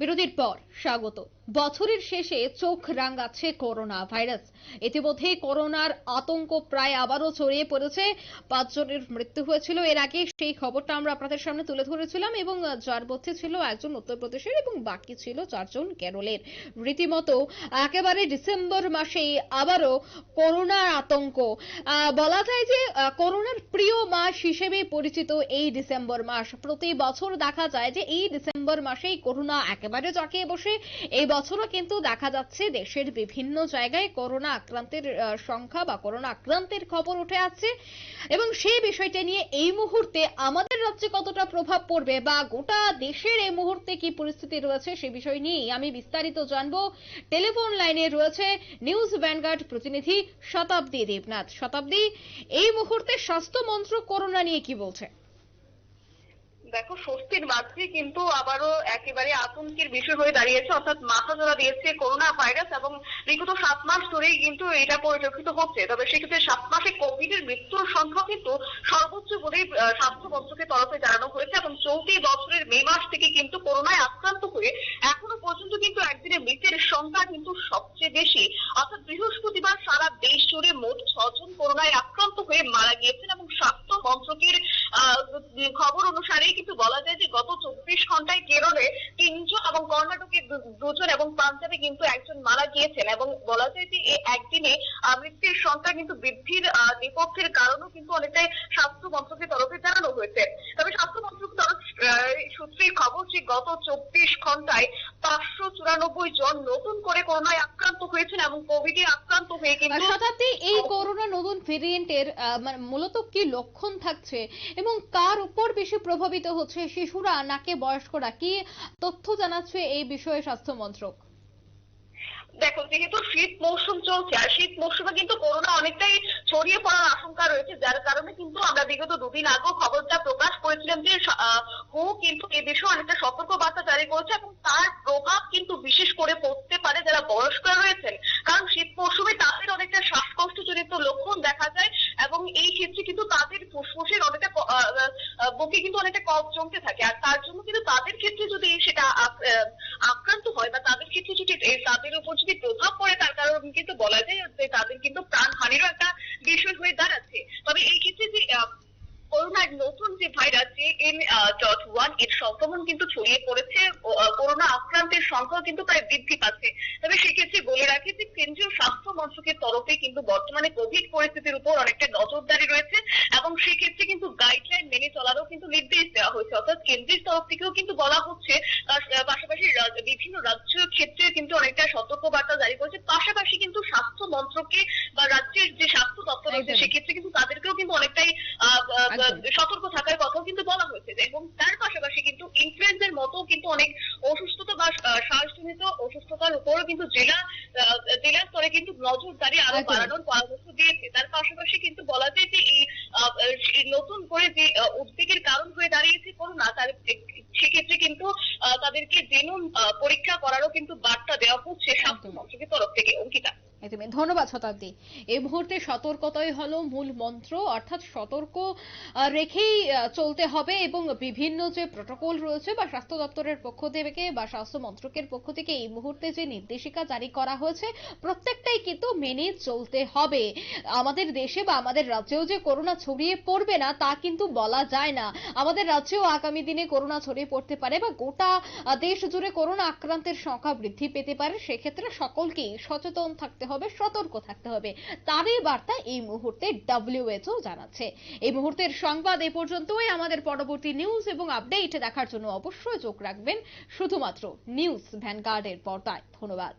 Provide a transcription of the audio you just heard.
বিরতির পর স্বাগত। বছরের শেষে চোখ রাঙাচ্ছে করোনা ভাইরাস। ইতিমধ্যে করোনার আতঙ্ক প্রায় আবারও ছড়িয়ে পড়েছে। পাঁচজনের মৃত্যু হয়েছিল। এর আগে সেই খবরটা আমরা আপনাদের সামনে তুলে ধরেছিলাম এবং যার মধ্যে ছিল একজন উত্তরপ্রদেশের এবং বাকি ছিল চারজন কেরলের। রীতিমতো একেবারে ডিসেম্বর মাসেই আবারও করোনার আতঙ্ক। বলা যায় যে করোনার প্রিয় মাস হিসেবে পরিচিত এই ডিসেম্বর মাস। প্রতি বছর দেখা যায় যে এই ডিসেম্বর মাসেই করোনা একেবারে জাঁকিয়ে বসে। এই বছরও কিন্তু দেখা যাচ্ছে দেশের বিভিন্ন জায়গায় করোনা আক্রান্তের সংখ্যা বা করোনা আক্রান্তের খবর উঠে আসছে। এবং সেই বিষয়টা নিয়ে এই মুহূর্তে আমাদের রাজ্যে কতটা প্রভাব পড়বে বা গোটা দেশের এই মুহূর্তে কি পরিস্থিতি রয়েছে সে বিষয় নিয়েই আমি বিস্তারিত জানব। টেলিফোন লাইনে রয়েছে নিউজ ভ্যানগার্ড প্রতিনিধি শতাব্দী দেবনাথ। শতাব্দী, এই মুহূর্তে স্বাস্থ্য মন্ত্রক করোনা নিয়ে কি বলছে? দেখো, স্বস্তির মাঝে কিন্তু আবারও একেবারে আতঙ্কের বিষয় হয়ে দাঁড়িয়েছে, অর্থাৎ মাথা ধরা দিয়েছে করোনা ভাইরাস এবং বিগত সাত মাস ধরেই কিন্তু এটা পরিলক্ষিত হচ্ছে। তবে সেক্ষেত্রে সাত মাসে কোভিড এর মৃত্যুর সংখ্যা কিন্তু সর্বোচ্চ বলেই স্বাস্থ্য মন্ত্রকের তরফে জানানো হয়েছে এবং চলতি বছরের মে মাস থেকে কিন্তু করোনায় আক্রান্ত হয়ে এখনও পর্যন্ত কিন্তু একদিনে মৃতের সংখ্যা কিন্তু সবচেয়ে বেশি। অর্থাৎ বৃহস্পতিবার সারা দেশ জুড়ে মোট ছজন করোনায় আক্রান্ত হয়ে মারা গিয়েছেন এবং স্বাস্থ্য মন্ত্রকের খবর অনুসারেই কিন্তু বলা যায় যে গত চব্বিশ ঘন্টায় কেরলে তিনজন এবং কর্ণাটকে দুজন এবং পাঞ্জাবে কিন্তু একজন মারা গিয়েছেন এবং বলা যায় যে এই একদিনে মৃত্যুর সংখ্যা কিন্তু বৃদ্ধির নেপথ্যের কারণও কিন্তু অনেকটাই স্বাস্থ্য মন্ত্রকের তরফে জানানো হয়েছে। তবে স্বাস্থ্য মন্ত্রক সূত্রের খবর যে গত চব্বিশ ঘন্টায় পাঁচশো চুরানব্বই জন নতুন করে করোনায় আক্রান্ত হয়েছেন এবং কোভিডে আক্রান্ত হয়ে কিন্তু শতাব্দী এই করোনা নতুন ভেরিয়েন্টের মানে মূলত কি লক্ষণ থাকছে এবং কার উপর বেশি প্রভাবিত হচ্ছে শিশুরা, নাকি বয়স্করা? কি তথ্য জানাচ্ছে এই বিষয়ে স্বাস্থ্য মন্ত্রক? দেখো, যেহেতু শীত মৌসুম চলছে, আর শীত মৌসুমে কিন্তু করোনা অনেকটাই ছড়িয়ে পড়ার আশঙ্কা রয়েছে, যার কারণে কিন্তু আমরা বিগত দুদিন আগেও খবরটা প্রকাশ করেছিলাম যে হু কিন্তু এ বিষয়ে অনেকটা সতর্ক বার্তা জারি করেছে এবং তার প্রভাব কিন্তু বিশেষ করে পড়তে পারে যারা বয়স্করা রয়েছেন কারণ শীত মৌসুমে তাদের অনেকটা শ্বাসকষ্ট জনিত লক্ষণ দেখা যায় এবং এই ক্ষেত্রে কিন্তু তাদের ফুসফুসের অনেকটা ক- আহ, আহ, বুকে কিন্তু অনেকটা কফ জমতে থাকে। আর তার জন্য কিন্তু তাদের ক্ষেত্রে যদি সেটা আক্রান্ত হয় বা তাদের ক্ষেত্রে যদি তাদের উপর যদি প্রভাব পড়ে, তার কারণ কিন্তু বলা যায় যে তাদের কিন্তু প্রাণহানিরও একটা বিষয় হয়ে দাঁড়াচ্ছে। তবে এই ক্ষেত্রে যে করোনার নতুন যে ভাইরাস, যে এন ডট ওয়ান, এর সংক্রমণ কিন্তু ছড়িয়ে পড়েছে। করোনা আক্রান্তের সংখ্যাও কিন্তু প্রায় বৃদ্ধি পাচ্ছে। তবে সেক্ষেত্রে বলে রাখি যে কেন্দ্রীয় স্বাস্থ্য মন্ত্রকের তরফে কিন্তু বর্তমানে কোভিড পরিস্থিতির উপর অনেকটা নজরদারি রয়েছে এবং সেক্ষেত্রে কিন্তু গাইডলাইন মেনে চলারও কিন্তু নির্দেশ দেওয়া হয়েছে অর্থাৎ কেন্দ্রের তরফ থেকেও কিন্তু বলা হচ্ছে পাশাপাশি বিভিন্ন রাজ্য ক্ষেত্রে কিন্তু অনেকটা সতর্ক বার্তা জারি করেছে। পাশাপাশি কিন্তু স্বাস্থ্য মন্ত্রককে বা রাজ্যের যে স্বাস্থ্য দপ্তর রয়েছে সেক্ষেত্রে কিন্তু তাদেরকেও কিন্তু অনেকটাই সতর্ক থাকার কথাও কিন্তু বলা হয়েছে। এবং তার পাশাপাশি কিন্তু ইনফ্লুয়েঞ্জার মতো কিন্তু অনেক অসুস্থতা বা শ্বাসজনিত অসুস্থতার উপরও কিন্তু জেলা আহ, পরে স্তরে কিন্তু নজরদারি আরও বাড়ানোর পরামর্শ দিয়েছে। তার পাশাপাশি কিন্তু বলা যায় যে এই নতুন করে যে উদ্বেগের কারণ হয়ে দাঁড়িয়েছে করোনা তার সেক্ষেত্রে কিন্তু আহ, তাদেরকে জেনুন পরীক্ষা করারও কিন্তু বার্তা দেওয়া হচ্ছে স্বাস্থ্য মন্ত্রকের তরফ থেকে অঙ্কিতা। একদমই। ধন্যবাদ শতাব্দী। এই মুহূর্তে সতর্কতাই হলো মূল মন্ত্র, অর্থাৎ সতর্ক রেখেই চলতে হবে এবং বিভিন্ন যে প্রটোকল রয়েছে বা স্বাস্থ্য দপ্তরের পক্ষ থেকে বা স্বাস্থ্য মন্ত্রকের পক্ষ থেকে এই মুহূর্তে যে নির্দেশিকা জারি করা হয়েছে, প্রত্যেকটাই কিন্তু মেনে চলতে হবে। আমাদের দেশে বা আমাদের রাজ্যেও যে করোনা ছড়িয়ে পড়বে না, তা কিন্তু বলা যায় না। আমাদের রাজ্যেও আগামী দিনে করোনা ছড়িয়ে পড়তে পারে বা গোটা দেশ জুড়ে করোনা আক্রান্তের সংখ্যা বৃদ্ধি পেতে পারে, সেক্ষেত্রে সকলকেই সচেতন থাকতে হবে, সতর্ক থাকতে হবে। তারই বার্তা এই মুহূর্তে ডাব্লিউএচও জানাচ্ছে। এই মুহূর্তের সংবাদ এ পর্যন্তই। আমাদের পরবর্তী নিউজ এবং আপডেট দেখার জন্য অবশ্যই চোখ রাখবেন। শুধুমাত্র নিউজ ভ্যানগার্ডের পর্দায়। ধন্যবাদ।